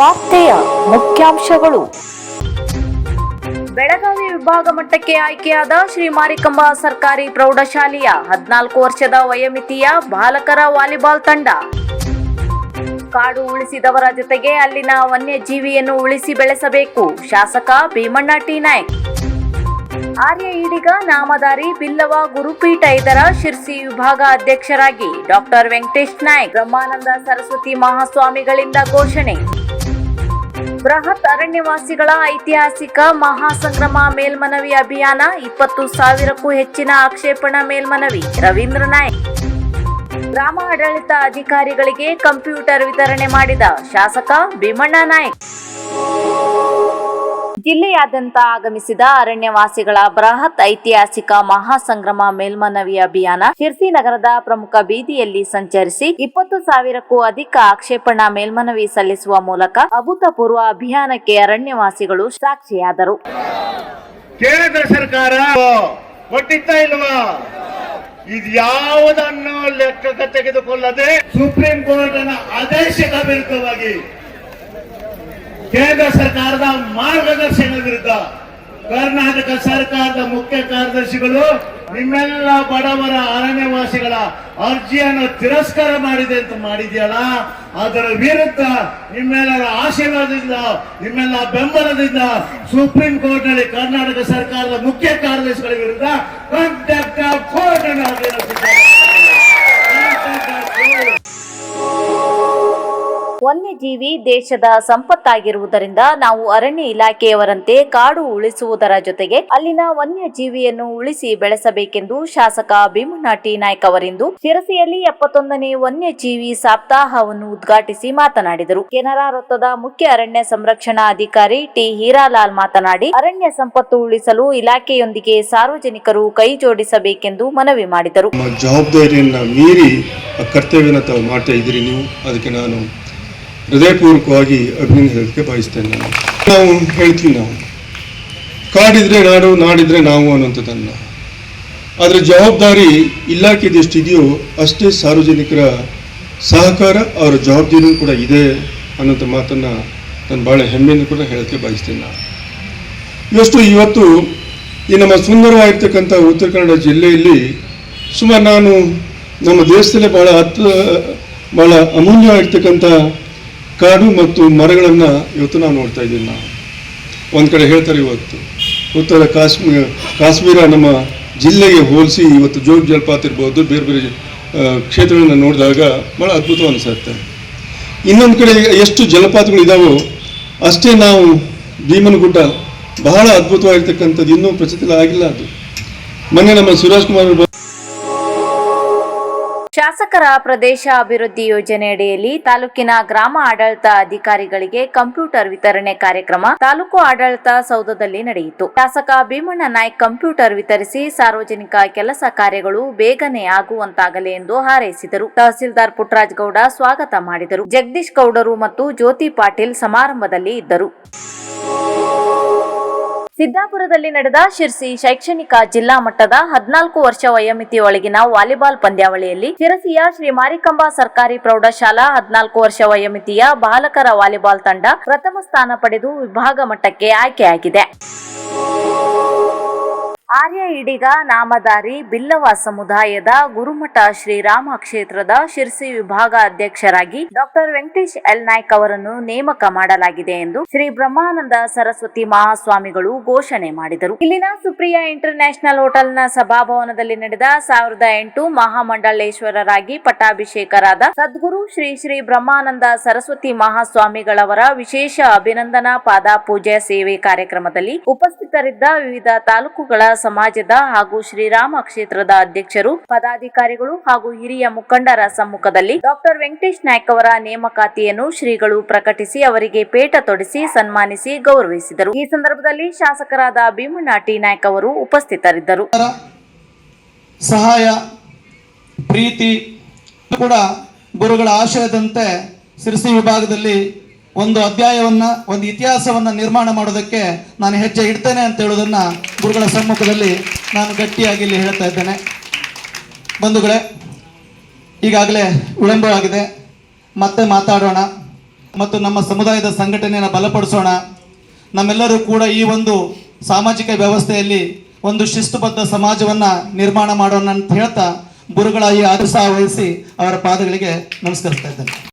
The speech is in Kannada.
ವಾರ್ತೆಯ ಮುಖ್ಯಾಂಶಗಳು. ಬೆಳಗಾವಿ ವಿಭಾಗ ಮಟ್ಟಕ್ಕೆ ಆಯ್ಕೆಯಾದ ಶ್ರೀ ಮಾರಿಕಂಬ ಸರ್ಕಾರಿ ಪ್ರೌಢಶಾಲೆಯ ಹದಿನಾಲ್ಕು ವರ್ಷದ ವಯೋಮಿತಿಯ ಬಾಲಕರ ವಾಲಿಬಾಲ್ ತಂಡ. ಕಾಡು ಉಳಿಸಿದವರ ಜೊತೆಗೆ ಅಲ್ಲಿನ ವನ್ಯಜೀವಿಯನ್ನು ಉಳಿಸಿ ಬೆಳೆಸಬೇಕು. ಶಾಸಕ ಭೀಮಣ್ಣ ಟಿ. ನಾಯ್ಕ್. ಆರ್ಯ ಈಡಿಗ ನಾಮಧಾರಿ ಬಿಲ್ಲವ ಗುರುಪೀಠ ಇದರ ಶಿರ್ಸಿ ವಿಭಾಗ ಅಧ್ಯಕ್ಷರಾಗಿ ಡಾಕ್ಟರ್ ವೆಂಕಟೇಶ್ ನಾಯ್ಕ್. ಬ್ರಹ್ಮಾನಂದ ಸರಸ್ವತಿ ಮಹಾಸ್ವಾಮಿಗಳಿಂದ ಘೋಷಣೆ. ಬೃಹತ್ ಅರಣ್ಯವಾಸಿಗಳ ಐತಿಹಾಸಿಕ ಮಹಾಸಂಗ್ರಮ ಮೇಲ್ಮನವಿ ಅಭಿಯಾನ, ಇಪ್ಪತ್ತು ಸಾವಿರಕ್ಕೂ ಹೆಚ್ಚಿನ ಆಕ್ಷೇಪಣಾ ಮೇಲ್ಮನವಿ, ರವೀಂದ್ರ ನಾಯಕ್. ಗ್ರಾಮ ಆಡಳಿತ ಅಧಿಕಾರಿಗಳಿಗೆ ಕಂಪ್ಯೂಟರ್ ವಿತರಣೆ ಮಾಡಿದ ಶಾಸಕ ಭೀಮಣ್ಣ ನಾಯ್ಕ್. ಜಿಲ್ಲೆಯಾದ್ಯಂತ ಆಗಮಿಸಿದ ಅರಣ್ಯವಾಸಿಗಳ ಬೃಹತ್ ಐತಿಹಾಸಿಕ ಮಹಾಸಂಗ್ರಮ ಮೇಲ್ಮನವಿ ಅಭಿಯಾನ ಶಿರ್ಸಿ ನಗರದ ಪ್ರಮುಖ ಬೀದಿಯಲ್ಲಿ ಸಂಚರಿಸಿ ಇಪ್ಪತ್ತು ಸಾವಿರಕ್ಕೂ ಅಧಿಕ ಆಕ್ಷೇಪಣಾ ಮೇಲ್ಮನವಿ ಸಲ್ಲಿಸುವ ಮೂಲಕ ಅಭೂತಪೂರ್ವ ಅಭಿಯಾನಕ್ಕೆ ಅರಣ್ಯವಾಸಿಗಳು ಸಾಕ್ಷಿಯಾದರು. ಕೇಂದ್ರ ಸರ್ಕಾರ ಯಾವುದನ್ನು ಲೆಕ್ಕಕ್ಕೆ ತೆಗೆದುಕೊಳ್ಳದೆ ಸುಪ್ರೀಂ ಕೋರ್ಟ್ ಆದೇಶದ ವಿರುದ್ಧವಾಗಿ ಕೇಂದ್ರ ಸರ್ಕಾರದ ಮಾರ್ಗದರ್ಶನ ವಿರುದ್ಧ ಕರ್ನಾಟಕ ಸರ್ಕಾರದ ಮುಖ್ಯ ಕಾರ್ಯದರ್ಶಿಗಳು ನಿಮ್ಮೆಲ್ಲ ಬಡವರ ಅರಣ್ಯವಾಸಿಗಳ ಅರ್ಜಿಯನ್ನು ತಿರಸ್ಕಾರ ಮಾಡಿದೆ ಅಂತ ಮಾಡಿದೆಯಲ್ಲ, ಅದರ ವಿರುದ್ಧ ನಿಮ್ಮೆಲ್ಲರ ಆಶೀರ್ವಾದದಿಂದ, ನಿಮ್ಮೆಲ್ಲ ಬೆಂಬಲದಿಂದ ಸುಪ್ರೀಂ ಕೋರ್ಟ್ನಲ್ಲಿ ಕರ್ನಾಟಕ ಸರ್ಕಾರದ ಮುಖ್ಯ ಕಾರ್ಯದರ್ಶಿಗಳ ವಿರುದ್ಧ ವನ್ಯಜೀವಿ ದೇಶದ ಸಂಪತ್ತಾಗಿರುವುದರಿಂದ ನಾವು ಅರಣ್ಯ ಇಲಾಖೆಯವರಂತೆ ಕಾಡು ಉಳಿಸುವುದರ ಜೊತೆಗೆ ಅಲ್ಲಿನ ವನ್ಯಜೀವಿಯನ್ನು ಉಳಿಸಿ ಬೆಳೆಸಬೇಕೆಂದು ಶಾಸಕ ಭೀಮನಾಟಿ ನಾಯ್ಕ ಅವರಿಂದು ಶಿರಸಿಯಲ್ಲಿ ಎಪ್ಪತ್ತೊಂದನೇ ವನ್ಯಜೀವಿ ಸಪ್ತಾಹವನ್ನು ಉದ್ಘಾಟಿಸಿ ಮಾತನಾಡಿದರು. ಕೆನರಾ ವೃತ್ತದ ಮುಖ್ಯ ಅರಣ್ಯ ಸಂರಕ್ಷಣಾ ಅಧಿಕಾರಿ ಟಿ ಹೀರಾಲಾಲ್ ಮಾತನಾಡಿ, ಅರಣ್ಯ ಸಂಪತ್ತು ಉಳಿಸಲು ಇಲಾಖೆಯೊಂದಿಗೆ ಸಾರ್ವಜನಿಕರು ಕೈ ಜೋಡಿಸಬೇಕೆಂದು ಮನವಿ ಮಾಡಿದರು. ಜವಾಬ್ದಾರಿಯನ್ನು ಮೀರಿ ಕರ್ತವ್ಯನ ತಾವು ಮಾಡ್ತಾ ಇದ್ದೀರಿ ನೀವು. ಅದಕ್ಕೆ ನಾನು ಹೃದಯಪೂರ್ವಕವಾಗಿ ಅಭಿನಂದನೆ ಹೇಳಕ್ಕೆ ಬಯಸ್ತೇನೆ ನಾನು. ನಾವು ಹೇಳ್ತೀವಿ ನಾವು. ಕಾಡಿದ್ರೆ ನಾಡು, ನಾಡಿದ್ರೆ ನಾವು ಅನ್ನುವಂಥದ್ದನ್ನು. ಅದರ ಜವಾಬ್ದಾರಿ ಇಲಾಖೆದು ಎಷ್ಟಿದೆಯೋ ಅಷ್ಟೇ ಸಾರ್ವಜನಿಕರ ಸಹಕಾರ ಅವರ ಜವಾಬ್ದಾರಿಯೂ ಕೂಡ ಇದೆ ಅನ್ನೋಂಥ ಮಾತನ್ನು ನಾನು ಭಾಳ ಹೆಮ್ಮೆಯನ್ನು ಕೂಡ ಹೇಳೋಕ್ಕೆ ಬಯಸ್ತೇನೆ ನಾನು. ಇವಷ್ಟು ಇವತ್ತು ಈ ನಮ್ಮ ಸುಂದರವಾಗಿರ್ತಕ್ಕಂಥ ಉತ್ತರ ಕನ್ನಡ ಜಿಲ್ಲೆಯಲ್ಲಿ ಸುಮಾರು ನಾನು ನಮ್ಮ ದೇಶದಲ್ಲೇ ಬಹಳ ಹತ್ತು ಬಹಳ ಅಮೂಲ್ಯವಾಗಿರ್ತಕ್ಕಂಥ ಕಾಡು ಮತ್ತು ಮರಗಳನ್ನು ಇವತ್ತು ನಾವು ನೋಡ್ತಾ ಇದ್ದೀವಿ ನಾವು. ಒಂದು ಕಡೆ ಹೇಳ್ತಾರೆ ಇವತ್ತು, ಉತ್ತರ ಕಾಶ್ಮೀರ ಕಾಶ್ಮೀರ ನಮ್ಮ ಜಿಲ್ಲೆಗೆ ಹೋಲಿಸಿ ಇವತ್ತು ಜೋಗ ಜಲಪಾತ ಇರ್ಬೋದು, ಬೇರೆ ಬೇರೆ ಕ್ಷೇತ್ರಗಳನ್ನ ನೋಡಿದಾಗ ಭಾಳ ಅದ್ಭುತ ಅನಿಸುತ್ತೆ. ಇನ್ನೊಂದು ಕಡೆ ಎಷ್ಟು ಜಲಪಾತಗಳು ಇದಾವೋ ಅಷ್ಟೇ ನಾವು ಭೀಮನಗುಡ್ಡ ಬಹಳ ಅದ್ಭುತವಾಗಿರ್ತಕ್ಕಂಥದ್ದು ಇನ್ನೂ ಪ್ರಚಿತ ಆಗಿಲ್ಲ ಅದು. ಮೊನ್ನೆ ನಮ್ಮ ಸುರೇಶ್ ಕುಮಾರ್ ಶಾಸಕರ ಪ್ರದೇಶ ಅಭಿವೃದ್ಧಿ ಯೋಜನೆಯಡಿಯಲ್ಲಿ ತಾಲೂಕಿನ ಗ್ರಾಮ ಆಡಳಿತ ಅಧಿಕಾರಿಗಳಿಗೆ ಕಂಪ್ಯೂಟರ್ ವಿತರಣೆ ಕಾರ್ಯಕ್ರಮ ತಾಲೂಕು ಆಡಳಿತ ಸೌಧದಲ್ಲಿ ನಡೆಯಿತು. ಶಾಸಕ ಭೀಮಣ್ಣ ನಾಯ್ಕ್ ಕಂಪ್ಯೂಟರ್ ವಿತರಿಸಿ ಸಾರ್ವಜನಿಕ ಕೆಲಸ ಕಾರ್ಯಗಳು ಬೇಗನೆ ಆಗುವಂತಾಗಲಿ ಎಂದು ಹಾರೈಸಿದರು. ತಹಸೀಲ್ದಾರ್ ಪುಟ್ಟರಾಜ್ ಗೌಡ ಸ್ವಾಗತ ಮಾಡಿದರು. ಜಗದೀಶ್ ಗೌಡರು ಮತ್ತು ಜ್ಯೋತಿ ಪಾಟೀಲ್ ಸಮಾರಂಭದಲ್ಲಿ ಇದ್ದರು. ಸಿದ್ದಾಪುರದಲ್ಲಿ ನಡೆದ ಶಿರ್ಸಿ ಶೈಕ್ಷಣಿಕ ಜಿಲ್ಲಾ ಮಟ್ಟದ ಹದಿನಾಲ್ಕು ವರ್ಷ ವಯೋಮಿತಿ ಒಳಗಿನ ವಾಲಿಬಾಲ್ ಪಂದ್ಯಾವಳಿಯಲ್ಲಿ ಶಿರಸಿಯ ಶ್ರೀ ಮಾರಿಕಂಬಾ ಸರ್ಕಾರಿ ಪ್ರೌಢಶಾಲಾ ಹದಿನಾಲ್ಕು ವರ್ಷ ವಯೋಮಿತಿಯ ಬಾಲಕರ ವಾಲಿಬಾಲ್ ತಂಡ ಪ್ರಥಮ ಸ್ಥಾನ ಪಡೆದು ವಿಭಾಗ ಮಟ್ಟಕ್ಕೆ ಆಯ್ಕೆಯಾಗಿದೆ. ಆರ್ಯ ಇಡಿಗ ನಾಮಧಾರಿ ಬಿಲ್ಲವ ಸಮುದಾಯದ ಗುರುಮಠ ಶ್ರೀರಾಮ ಕ್ಷೇತ್ರದ ಶಿರ್ಸಿ ವಿಭಾಗ ಅಧ್ಯಕ್ಷರಾಗಿ ಡಾಕ್ಟರ್ ವೆಂಕಟೇಶ್ ಎಲ್ ನಾಯ್ಕ್ ಅವರನ್ನು ನೇಮಕ ಮಾಡಲಾಗಿದೆ ಎಂದು ಶ್ರೀ ಬ್ರಹ್ಮಾನಂದ ಸರಸ್ವತಿ ಮಹಾಸ್ವಾಮಿಗಳು ಘೋಷಣೆ ಮಾಡಿದರು. ಇಲ್ಲಿನ ಸುಪ್ರಿಯಾ ಇಂಟರ್ ನ್ಯಾಷನಲ್ ಹೋಟೆಲ್ನ ಸಭಾಭವನದಲ್ಲಿ ನಡೆದ ಸಾವಿರದ ಎಂಟು ಮಹಾಮಂಡಲೇಶ್ವರರಾಗಿ ಪಟ್ಟಾಭಿಷೇಕರಾದ ಸದ್ಗುರು ಶ್ರೀ ಶ್ರೀ ಬ್ರಹ್ಮಾನಂದ ಸರಸ್ವತಿ ಮಹಾಸ್ವಾಮಿಗಳವರ ವಿಶೇಷ ಅಭಿನಂದನಾ ಪಾದ ಪೂಜೆ ಸೇವೆ ಕಾರ್ಯಕ್ರಮದಲ್ಲಿ ಉಪಸ್ಥಿತರಿದ್ದ ವಿವಿಧ ತಾಲೂಕುಗಳ ಸಮಾಜದ ಹಾಗೂ ಶ್ರೀರಾಮ ಕ್ಷೇತ್ರದ ಅಧ್ಯಕ್ಷರು, ಪದಾಧಿಕಾರಿಗಳು ಹಾಗೂ ಹಿರಿಯ ಮುಖಂಡರ ಸಮ್ಮುಖದಲ್ಲಿ ಡಾಕ್ಟರ್ ವೆಂಕಟೇಶ್ ನಾಯ್ಕ ಅವರ ನೇಮಕಾತಿಯನ್ನು ಶ್ರೀಗಳು ಪ್ರಕಟಿಸಿ ಅವರಿಗೆ ಪೇಟ ತೊಡಿಸಿ ಸನ್ಮಾನಿಸಿ ಗೌರವಿಸಿದರು. ಈ ಸಂದರ್ಭದಲ್ಲಿ ಶಾಸಕರಾದ ಭೀಮಣ್ಣ ಟಿ ನಾಯ್ಕ್ ಅವರು ಉಪಸ್ಥಿತರಿದ್ದರು. ಸಹಾಯ, ಪ್ರೀತಿ ಕೂಡ ಗುರುಗಳ ಆಶಯದಂತೆ ಸಿರಸಿ ವಿಭಾಗದಲ್ಲಿ ಒಂದು ಅಧ್ಯಾಯವನ್ನ, ಒಂದು ಇತಿಹಾಸವನ್ನ ನಿರ್ಮಾಣ ಮಾಡೋದಕ್ಕೆ ನಾನು ಹೆಜ್ಜೆ ಇಡ್ತೇನೆ ಅಂತ ಹೇಳೋದನ್ನ ಗುರುಗಳ ಸಮ್ಮುಖದಲ್ಲಿ ನಾನು ಗಟ್ಟಿಯಾಗಿ ಇಲ್ಲಿ ಹೇಳ್ತಾ ಇದ್ದೇನೆ. ಬಂಧುಗಳೇ, ಈಗಾಗಲೇ ವಿಳಂಬವಾಗಿದೆ ಮತ್ತೆ ಮಾತಾಡೋಣ. ಮತ್ತು ನಮ್ಮ ಸಮುದಾಯದ ಸಂಘಟನೆಯನ್ನು ಬಲಪಡಿಸೋಣ. ನಮ್ಮೆಲ್ಲರೂ ಕೂಡ ಈ ಒಂದು ಸಾಮಾಜಿಕ ವ್ಯವಸ್ಥೆಯಲ್ಲಿ ಒಂದು ಶಿಸ್ತುಬದ್ಧ ಸಮಾಜವನ್ನು ನಿರ್ಮಾಣ ಮಾಡೋಣ ಅಂತ ಹೇಳ್ತಾ ಗುರುಗಳ ಈ ಆದರ್ಶ ವಹಿಸಿ ಅವರ ಪಾದಗಳಿಗೆ ನಮಸ್ಕರಿಸ್ತಾ ಇದ್ದೇನೆ.